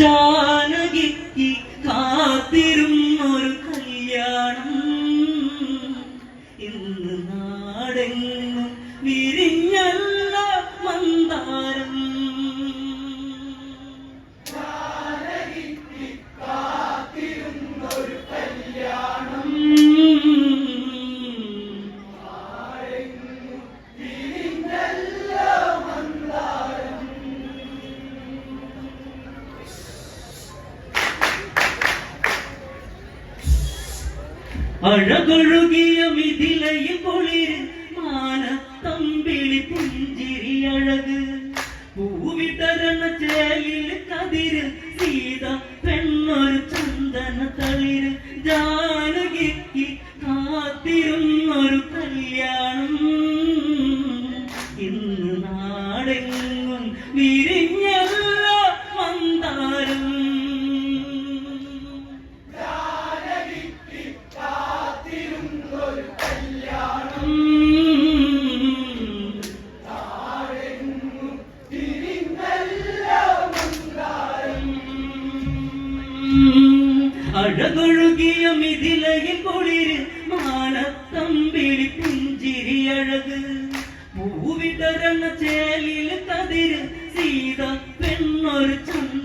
ജാനകിക്ക് അഴകൊഴുകിയ മിഥിലയിൽ പൊളിര് മാനത്തമ്പിളി പുഞ്ചിരി അഴക് പൂവിടരണ ചേലിൽ കതിര്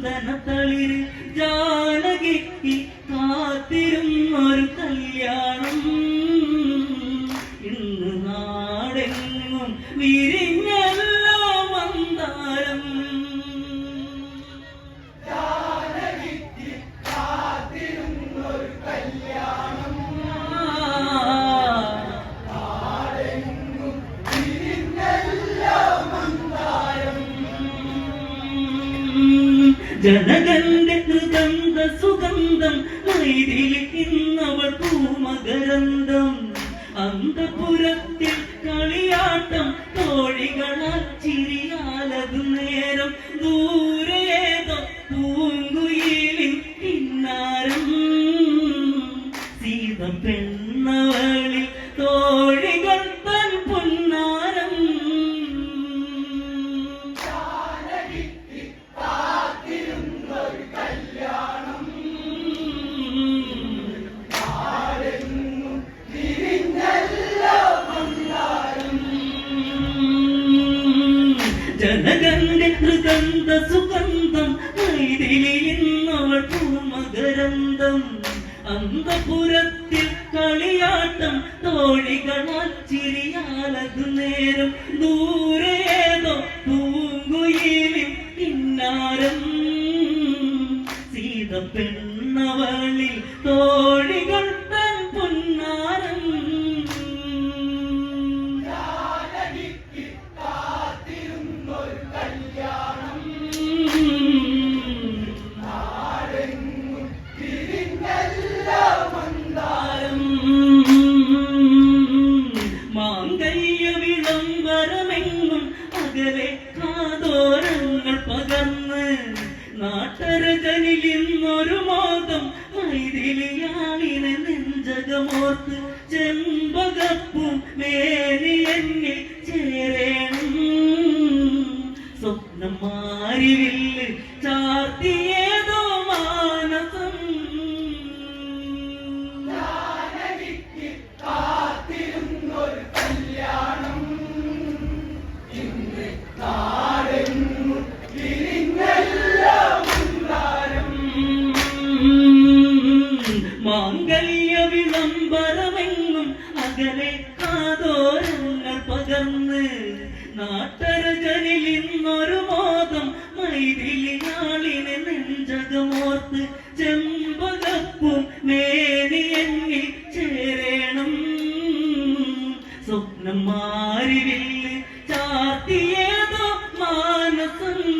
ചന്ദന തളിര് ജാനകിക്ക് കാത്തിരുന്നൊരു ജനകന്റെ ഹൃദന്ത സുഗന്ധം മൈതിലിക്കുന്നവൾ പൂമകരന്തം അന്തപുരത്തിൽ സുഗന്ധം മൈതിലിന്നവൾ പൂമകരന്തം. അന്തപുരത്തിൽ കളിയാട്ടം തോഴികളാൽ ചിരിയാലതു നേരം. ദൂരേതോ പൂങ്കുയിലിൻ കിന്നാരം സീത പെണ്ണവളിൽ തോഴികൾ മാറിവില്ല് ചാർത്തിയേതോ മാനസം. മാംഗല്യ വിളംബരമെങ്ങും അകലെ കാതോരങ്ങൾ പകർന്ന് നാട്ടരജനിൽ മാനസം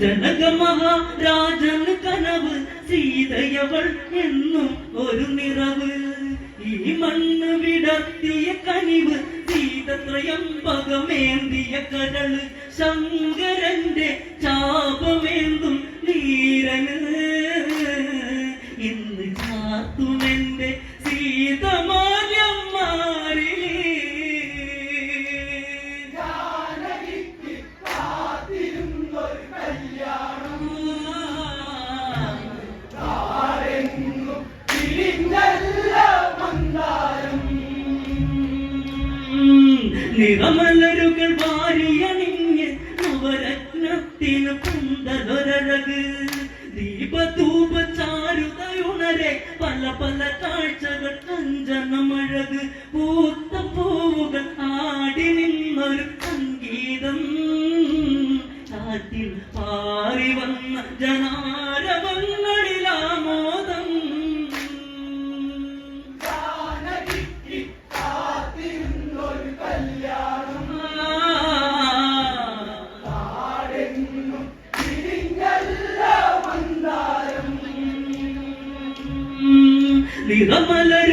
ജനക മഹാരാജന് കനവ് സീതയവൾ എന്നും ഒരു നിറവ്. ഈ മണ്ണ് വിടർത്തിയ കനിവ് സീതത്രയം പകമേന്തിയ കരൾ. ശങ്കരന്റെ ചാപമേന്തും നീരന് ഇന്ന് ചാത്തുമെന്റെ സീതമാര്യമാരി മാറിലേ പല പല കാഴ്ചകൾ കഞ്ചനമഴക് പൂത്ത പൂവുകൾ ആടി നിന്നൊരു സംഗീതം. കാറ്റിൽ പാറി വന്ന ജനാരവങ്ങളിലാമോദം திறமலர்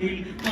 completely.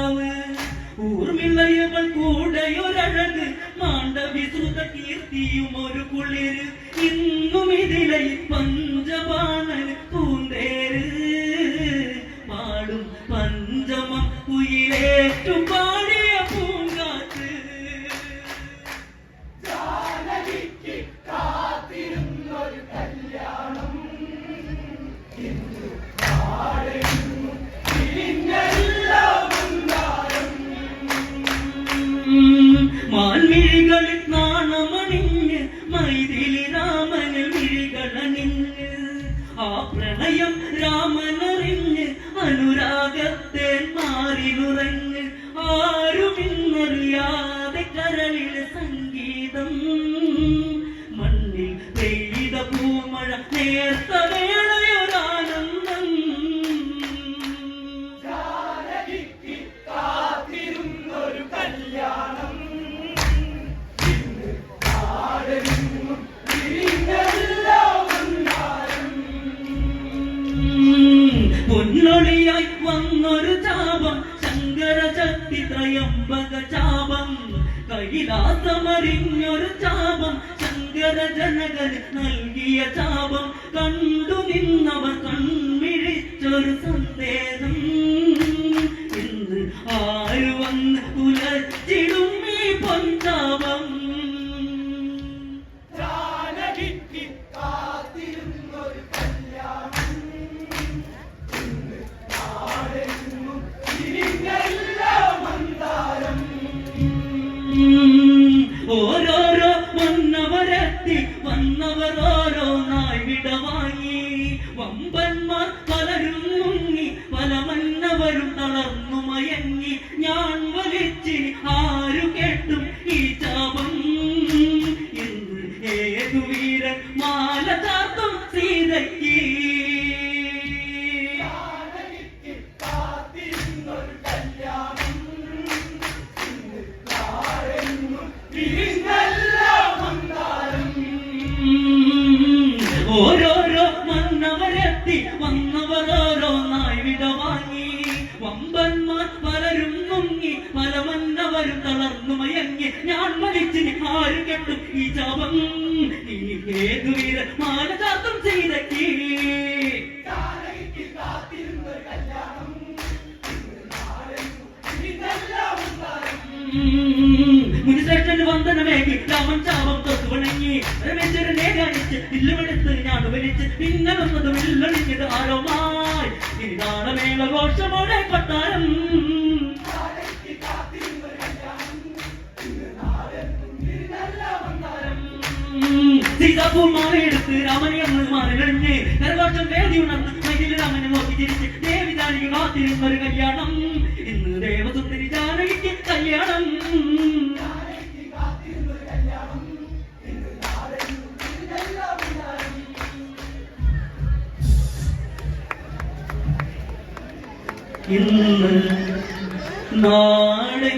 നിലാവ് ഊർമിളയവൾ കൂടെയൊരഴക് മാണ്ഡവിശ്രുത കീർത്തിയും ഒരു കുളിര് ഇന്നും ഇതിലെ പഞ്ചപാണൽ പൂന്തേര്. പാടും പഞ്ചമം കുയിലേറ്റു മാറിലുറഞ്ഞ് ആരുമിന്നറിയാതെ കരളിൽ സംഗീതം. മണ്ണിൽ പെയ്ത പൂമഴ നേർത്ത വേളയൊരാനന്ദം ത്രയംബക ചാപം കൈലാസമറിഞ്ഞൊരു ചാപം. ശങ്കര ജനകൻ നൽകിയ ചാപം. കണ്ടു നിന്നവർ കൺമിഴിച്ചൊരു സന്ദേശം. ഓരോന്നായി വിടവാങ്ങി വമ്പന്മാർ പലരും മുങ്ങി പല മന്നവരും തളർന്നു മയങ്ങി. ഞാൻ വലിച്ച് ആരു കേട്ടും ഈ ചാപം ഇന്ന് ഏതു വീരൻ മാല ചാർത്തും സീതയ്ക്ക്? ഓരോരോ ഏതു വീര മാല ചാത്തും ചെയ്തക്കി മുനിശ്രേഷ്ഠന് വന്ദനമേകി രാമൻ ചാപം തൊട്ട് വണങ്ങി. രമേശ്വരനെ കാണിച്ച് ഇല്ലുമെടുത്ത് ഞാൻ വലിച്ച് വന്നത് വില്ലണിഞ്ഞത് ആരോമായി നാളമേള ഘോഷമോടെ കൊട്ടാരം സീതാപൂർമാരെടുത്ത് രാമനെ അന്ന് വേദി ഉണർന്ന് മൈതിൽ രാമനെ നോക്കി തിരിച്ച് ദേവി ജാനകി കാത്തിരുന്നൊരു കല്യാണം. ഇന്ന് ദേവസുന്ദരി ജാനകിക്ക് കല്യാണം. ഇന്ന് നാളെ